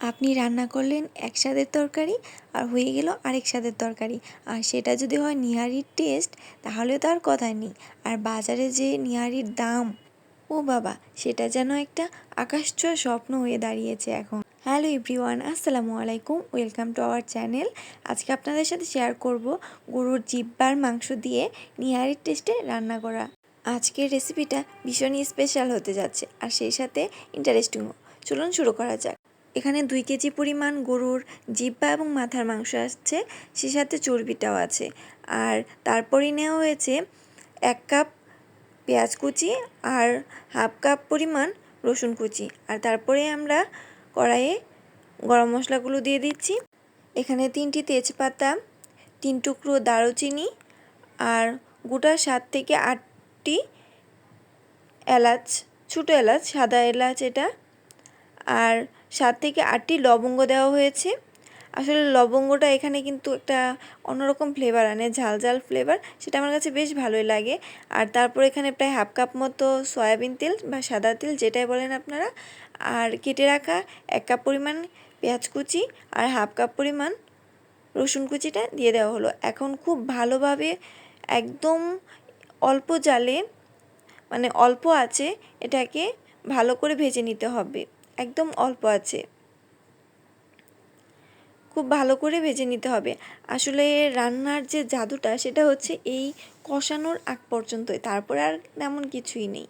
আপনি রান্না করলেন এক স্বাদের তরকারি আর হয়ে গেল আরেক স্বাদের তরকারি। আর সেটা যদি হয় নিহারির টেস্ট তাহলে তো আর কথা নেই। আর বাজারে যে নিহারির দাম, ও বাবা, সেটা যেন একটা আকাশ ছোঁয়া স্বপ্ন হয়ে দাঁড়িয়েছে এখন। হ্যালো এভরিওয়ান, আসসালামু আলাইকুম, ওয়েলকাম টু আওয়ার চ্যানেল। আজকে আপনাদের সাথে শেয়ার করব গরুর জিব্বার মাংস দিয়ে নিহারির টেস্টে রান্না করা। আজকের রেসিপিটা ভীষণই স্পেশাল হতে যাচ্ছে, আর সেই সাথে ইন্টারেস্টিংও চলুন শুরু করা যাক। এখানে দুই কেজি পরিমাণ গরুর জিব্বা এবং মাথার মাংস আসছে সে সাথে চর্বিটাও আছে। আর তারপরেই নেওয়া হয়েছে এক কাপ পেঁয়াজ কুচি আর হাফ কাপ পরিমাণ রসুন কুচি। আর তারপরে আমরা কড়াইয়ে গরম মশলাগুলো দিয়ে দিচ্ছি। এখানে তিনটি তেজপাতা, তিন টুকরো দারুচিনি আর গোটা সাত থেকে আটটি এলাচ, ছোটো এলাচ, সাদা এলাচ এটা। আর সাত থেকে আটটি লবঙ্গ দেওয়া হয়েছে। আসলে লবঙ্গটা এখানে কিন্তু একটা অন্যরকম ফ্লেভার আনে, ঝাল ঝাল ফ্লেভার সেটা আমার কাছে বেশ ভালোই লাগে। আর তারপর এখানে প্রায় হাফ কাপ মতো সয়াবিন তেল বা সাদা তেল, যেটাই বলেন আপনারা। আর কেটে রাখা এক কাপ পরিমাণ পেঁয়াজ কুচি আর হাফ কাপ পরিমাণ রসুন কুচিটা দিয়ে দেওয়া হলো। এখন খুব ভালোভাবে একদম অল্প জালে মানে অল্প আছে এটাকে ভালো করে ভেজে নিতে হবে। একদম অল্প আছে। খুব ভালো করে ভেজে নিতে হবে। আসলে রান্নার যে জাদুটা, সেটা হচ্ছে এই কষানোর আগ পর্যন্তই। তারপরে আর তেমন কিছুই নেই।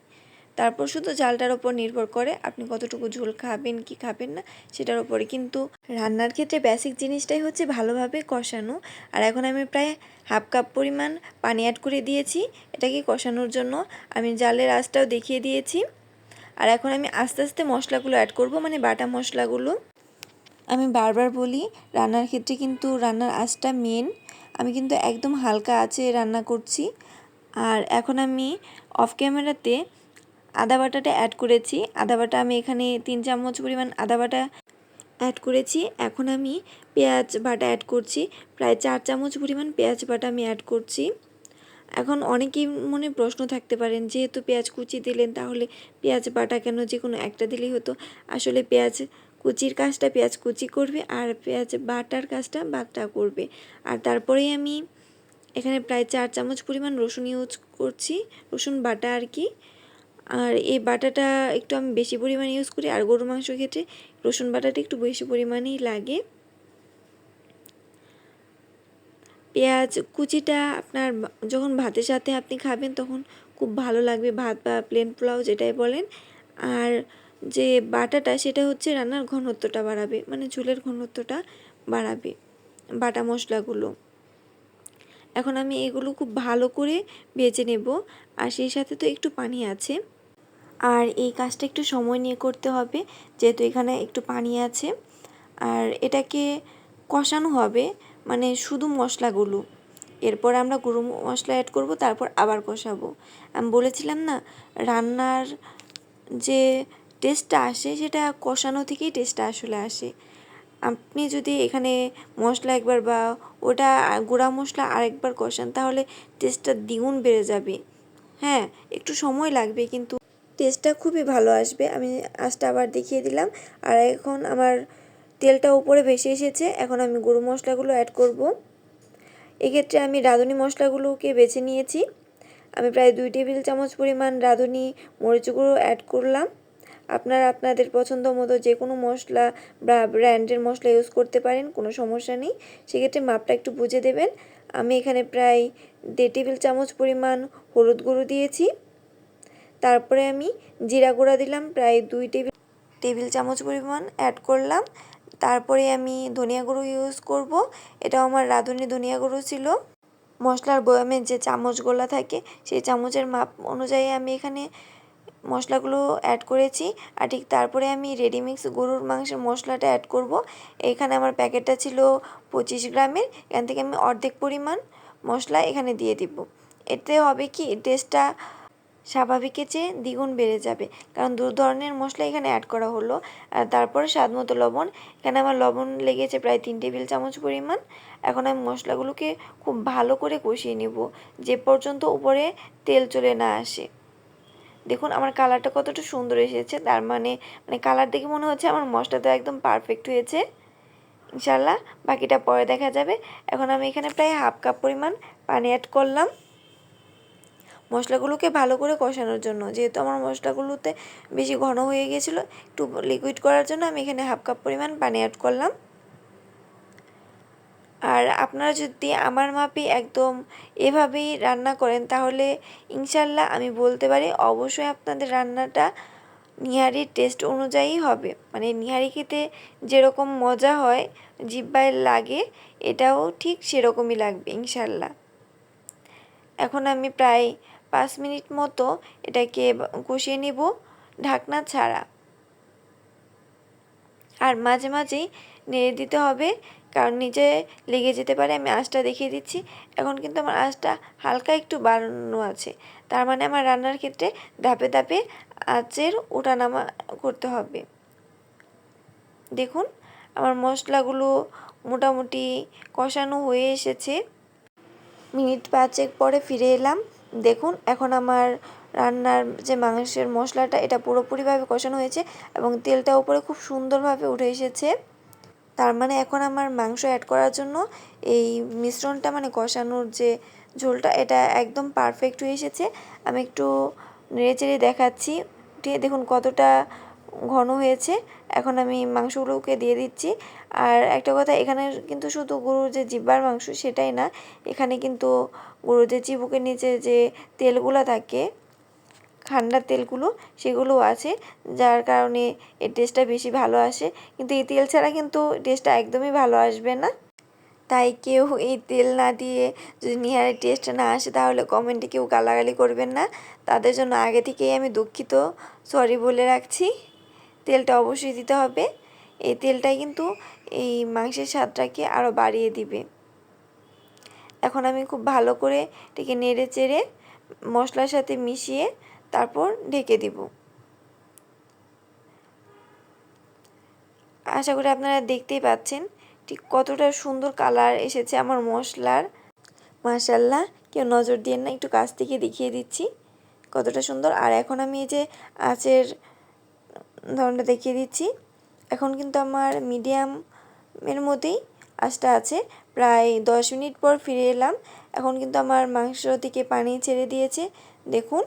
তারপর শুধু জালটার ওপর নির্ভর করে আপনি কতটুকু ঝোল খাবেন, কি খাবেন না, সেটার ওপরে। কিন্তু রান্নার ক্ষেত্রে বেসিক জিনিসটাই হচ্ছে ভালোভাবে কষানো। আর এখন আমি প্রায় হাফ কাপ পরিমাণ পানি অ্যাড করে দিয়েছি। এটাকে কষানোর জন্য আমি জালের আঁচটাও দেখিয়ে দিয়েছি। আর এখন আমি আস্তে আস্তে মশলাগুলো অ্যাড করব মানে বাটা মশলাগুলো। আমি বারবার বলি, রান্নার ক্ষেত্রে কিন্তু রান্নার আঁচটা মেন আমি কিন্তু একদম হালকা আছে রান্না করছি। আর এখন আমি অফ ক্যামেরাতে আদা বাটাটা অ্যাড করেছি। আদা বাটা আমি এখানে তিন চামচ পরিমাণ আদা বাটা অ্যাড করেছি। এখন আমি পেঁয়াজ বাটা অ্যাড করছি। প্রায় চার চামচ পরিমাণ পেঁয়াজ বাটা আমি অ্যাড করছি। এখন অনেকেই মনে প্রশ্ন থাকতে পারেন, যেহেতু পেঁয়াজ কুচি দিলেন, তাহলে পেঁয়াজ বাটা কেন? যে কোনো একটা দিলেই হতো। আসলে পেঁয়াজ কুচির কাজটা পেঁয়াজ কুচি করবে আর পেঁয়াজ বাটার কাজটা বাটা করবে। আর তারপরেই আমি এখানে প্রায় চার চামচ পরিমাণ রসুন ইউজ করছি, রসুন বাটা আর কি। আর এই বাটাটা একটু আমি বেশি পরিমাণে ইউজ করি, আর গরু মাংস ক্ষেত্রে রসুন বাটাটা একটু বেশি পরিমাণেই লাগে। পেঁয়াজ, কুচিটা আপনার যখন ভাতের সাথে আপনি খাবেন তখন খুব ভালো লাগবে। ভাত বা প্লেন পোলাও যেটাই বলেন। আর যে বাটাটা সেটা হচ্ছে রান্নার ঘনত্বটা বাড়াবে মানে ঝোলের ঘনত্বটা বাড়াবে, বাটা মশলাগুলো। এখন আমি এগুলো খুব ভালো করে ভেজে নেব আর সেই সাথে তো একটু পানি আছে। আর এই কাজটা একটু সময় নিয়ে করতে হবে, যেহেতু এখানে একটু পানি আছে। আর এটাকে কষানো হবে মানে শুধু মশলাগুলো। এরপর আমরা গুঁড়ো মশলা অ্যাড করব, তারপর আবার কষাবো। আমি বলেছিলাম না, রান্নার যে টেস্টটা আসে, সেটা কষানো থেকেই টেস্টটা আসলে আসে। আপনি যদি এখানে মশলা একবার বা ওটা গুঁড়া মশলা আরেকবার কষান, তাহলে টেস্টটা দ্বিগুণ বেড়ে যাবে। হ্যাঁ একটু সময় লাগবে, কিন্তু টেস্টটা খুবই ভালো আসবে। আমি আজটা আবার দেখিয়ে দিলাম। আর এখন আমার তেলটা উপরে ভেসে এসেছে, এখন আমি গুঁড়ো মশলাগুলো অ্যাড করব। এক্ষেত্রে আমি রাঁধুনি মশলাগুলোকে বেছে নিয়েছি। আমি প্রায় দুই টেবিল চামচ পরিমাণ রাঁধুনি মরিচ গুঁড়ো অ্যাড করলাম। আপনারা আপনাদের পছন্দ মতো যে কোনো মশলা বা ব্র্যান্ডের মশলা ইউজ করতে পারেন, কোনো সমস্যা নেই। সেক্ষেত্রে মাপটা একটু বুঝে দেবেন। আমি এখানে প্রায় দেড় টেবিল চামচ পরিমাণ হলুদ গুঁড়ো দিয়েছি। তারপরে আমি জিরা গুঁড়া দিলাম, প্রায় দুই টেবিল টেবিল চামচ পরিমাণ অ্যাড করলাম। তারপরে আমি ধনিয়া গুঁড়ো ইউজ করব। এটাও আমার রাঁধুনি ধনিয়া গুঁড়ো ছিল। মশলার বয়ামের যে চামচগুলো থাকে, সেই চামচের মাপ অনুযায়ী আমি এখানে মশলাগুলো অ্যাড করেছি। আর ঠিক তারপরে আমি রেডিমিক্স গরুর মাংসের মশলাটা অ্যাড করব। এখানে আমার প্যাকেটটা ছিল পঁচিশ গ্রামের, এখান থেকে আমি অর্ধেক পরিমাণ মশলা এখানে দিয়ে দিব। এতে হবে কি টেস্টটা স্বাভাবিকের চেয়ে দ্বিগুণ বেড়ে যাবে। কারণ দু ধরনের মশলা এখানে অ্যাড করা হলো। আর তারপরে স্বাদ মতো লবণ। এখানে আমার লবণ লেগেছে প্রায় তিন টেবিল চামচ পরিমাণ। এখন আমি মশলাগুলোকে খুব ভালো করে কষিয়ে নেব। যে পর্যন্ত উপরে তেল চলে না আসে। দেখুন, আমার কালারটা কতটা সুন্দর এসেছে। তার মানে মানে কালার দেখে মনে হচ্ছে আমার মশলাটা একদম পারফেক্ট হয়েছে। ইনশাল্লাহ বাকিটা পরে দেখা যাবে। এখন আমি এখানে প্রায় হাফ কাপ পরিমাণ পানি অ্যাড করলাম। মশলাগুলোকে ভালো করে কষানোর জন্য। যেহেতু আমার মশলাগুলোতে বেশি ঘন হয়ে গিয়েছিল, একটু লিকুইড করার জন্য আমি এখানে হাফ কাপ পরিমাণ পানি অ্যাড করলাম। আর আপনারা যদি আমার মাপে একদম এভাবেই রান্না করেন, তাহলে ইনশাল্লাহ আমি বলতে পারি অবশ্যই আপনাদের রান্নাটা নিহারির টেস্ট অনুযায়ী হবে। মানে নিহারি খেতে যেরকম মজা হয়, জিব্বায় লাগে, এটাও ঠিক সেরকমই লাগবে ইনশাল্লাহ। এখন আমি প্রায় পাঁচ মিনিট মতো এটাকে কষিয়ে নেব ঢাকনা ছাড়া। আর মাঝে মাঝেই নেড়ে দিতে হবে, কারণ নিচে লেগে যেতে পারে, আমি আঁচটা দেখিয়ে দিচ্ছি। এখন কিন্তু আমার আঁচটা হালকা একটু বাড়ানো আছে। তার মানে আমার রান্নার ক্ষেত্রে ধাপে ধাপে আঁচের ওঠানামা করতে হবে। দেখুন, আমার মশলাগুলো মোটামুটি কষানো হয়ে এসেছে। মিনিট পাঁচেক পরে ফিরে এলাম। দেখুন, এখন আমার রান্নার যে মাংসের মশলাটা, এটা পুরোপুরিভাবে কষানো হয়েছে এবং তেলটা উপরে খুব সুন্দরভাবে উঠে এসেছে। তার মানে এখন আমার মাংস অ্যাড করার জন্য এই মিশ্রণটা মানে কষানোর যে ঝোলটা, এটা একদম পারফেক্ট হয়ে এসেছে। আমি একটু নেড়ে চেড়ে দেখাচ্ছি দেখুন কতটা ঘন হয়েছে। এখন আমি মাংসগুলোকে দিয়ে দিচ্ছি। আর একটা কথা এখানে কিন্তু শুধু গরুর যে জিব্বার মাংস, সেটাই না। এখানে কিন্তু গরুর যে চিবুকের নিচে যে তেলগুলো থাকে, ঠান্ডার তেলগুলো সেগুলো আছে, যার কারণে এর টেস্টটা বেশি ভালো আসে। কিন্তু এই তেল ছাড়া কিন্তু টেস্টটা একদমই ভালো আসবে না। তাই কেউ এই তেল না দিয়ে যদি নিহারের টেস্ট না আসে, তাহলে কমেন্টে কেউ গালাগালি করবেন না। তাদের জন্য আগে থেকেই আমি দুঃখিত। সরি বলে রাখছি। তেলটা অবশ্যই দিতে হবে। এই তেলটাই কিন্তু এই মাংসের স্বাদটাকে আরও বাড়িয়ে দিবে। এখন আমি খুব ভালো করে এটাকে নেড়ে চেড়ে মশলার সাথে মিশিয়ে তারপর ঢেকে দিব। আশা করি আপনারা দেখতেই পাচ্ছেন ঠিক কতটা সুন্দর কালার এসেছে আমার মশলার। মাশাল্লাহ কেউ নজর দিয়ে না, একটু কাছ থেকে দেখিয়ে দিচ্ছি কতটা সুন্দর। আর এখন আমি এই যে আঁচের ধরনটা দেখিয়ে দিচ্ছি। এখন কিন্তু আমার মিডিয়ামের মধ্যেই আঁচটা আছে। প্রায় দশ মিনিট পর ফিরে এলাম। এখন কিন্তু আমার মাংস থেকে পানি ছেড়ে দিয়েছে। দেখুন,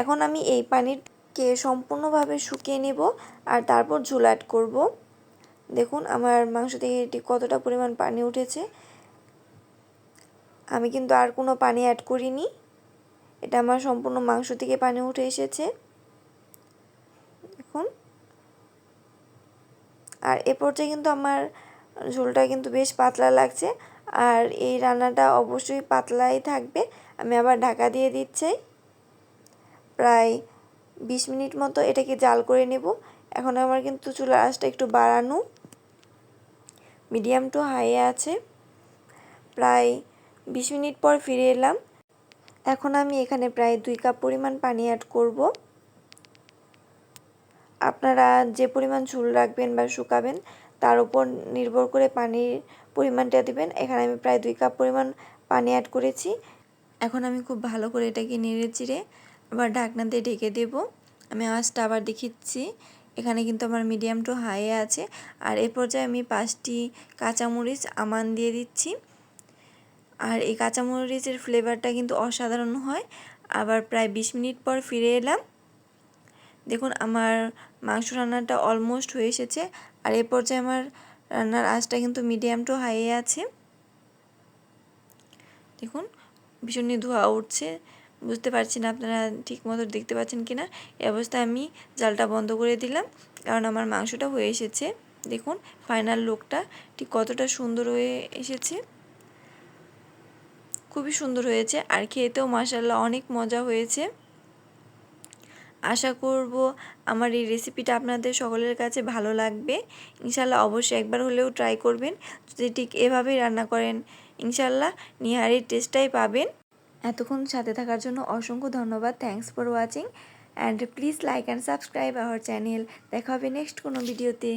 এখন আমি এই পানিরকে সম্পূর্ণভাবে শুকিয়ে নেব আর তারপর ঝোল অ্যাড করব। দেখুন, আমার মাংস থেকে এটি কতটা পরিমাণ পানি উঠেছে। আমি কিন্তু আর কোনো পানি অ্যাড করিনি। এটা আমার সম্পূর্ণ মাংস থেকে পানি উঠে এসেছে। দেখুন, আর এ পর্যায়ে কিন্তু আমার ঝোলটা কিন্তু বেশ পাতলা লাগছে। আর এই রান্নাটা অবশ্যই পাতলাই থাকবে। আমি আবার ঢাকা দিয়ে দিচ্ছি। প্রায় বিশ মিনিট মতো এটাকে জাল করে নেব। এখন আমার কিন্তু চুলার আঁচটা একটু বাড়ানো। মিডিয়াম টু হাই আছে। প্রায় বিশ মিনিট পর ফিরে এলাম। এখন আমি এখানে প্রায় দুই কাপ পরিমাণ পানি অ্যাড করব। আপনারা যে পরিমাণ ঝুল রাখবেন বা শুকাবেন তার উপর নির্ভর করে পানির পরিমাণটা দিবেন। এখানে আমি প্রায় দুই কাপ পরিমাণ পানি অ্যাড করেছি। এখন আমি খুব ভালো করে এটাকে নেড়ে চিড়ে আবার ঢাকনা দিয়ে ঢেকে দেব। আমি আওয়াজটা আবার দেখিচ্ছি। এখানে কিন্তু আমার মিডিয়াম টু হাই আছে। আর এ পর্যায়ে আমি পাঁচটি কাঁচামরিচ আমান দিয়ে দিচ্ছি। আর এই কাঁচামরিচের ফ্লেভারটা কিন্তু অসাধারণ হয়। আবার প্রায় বিশ মিনিট পর ফিরে এলাম। দেখুন, আমার মাংস রান্নাটা অলমোস্ট হয়ে এসেছে। আর এ পর্যায়ে আমার রান্নার আঁচটা কিন্তু মিডিয়াম টু হাই আছে। দেখুন, ভীষণই ধোয়া উঠছে। বুঝতে পারছি না আপনারা ঠিক মতো দেখতে পাচ্ছেন কি না এই অবস্থায় আমি জালটা বন্ধ করে দিলাম, কারণ আমার মাংসটা হয়ে এসেছে। দেখুন ফাইনাল লুকটা ঠিক কতটা সুন্দর হয়ে এসেছে। খুবই সুন্দর হয়েছে, আর খেতেও মাসাল্লাহ অনেক মজা হয়েছে। আশা করব আমার এই রেসিপিটা আপনাদের সকলের কাছে ভালো লাগবে। ইনশাল্লাহ অবশ্যই একবার হলেও ট্রাই করবেন। যদি ঠিক এভাবেই রান্না করেন ইনশাল্লাহ নিহারির টেস্টটাই পাবেন। এতক্ষণ সাথে থাকার জন্য অসংখ্য ধন্যবাদ। Thanks for watching and please like and subscribe our channel দেখা হবে নেক্সট কোনো ভিডিওতে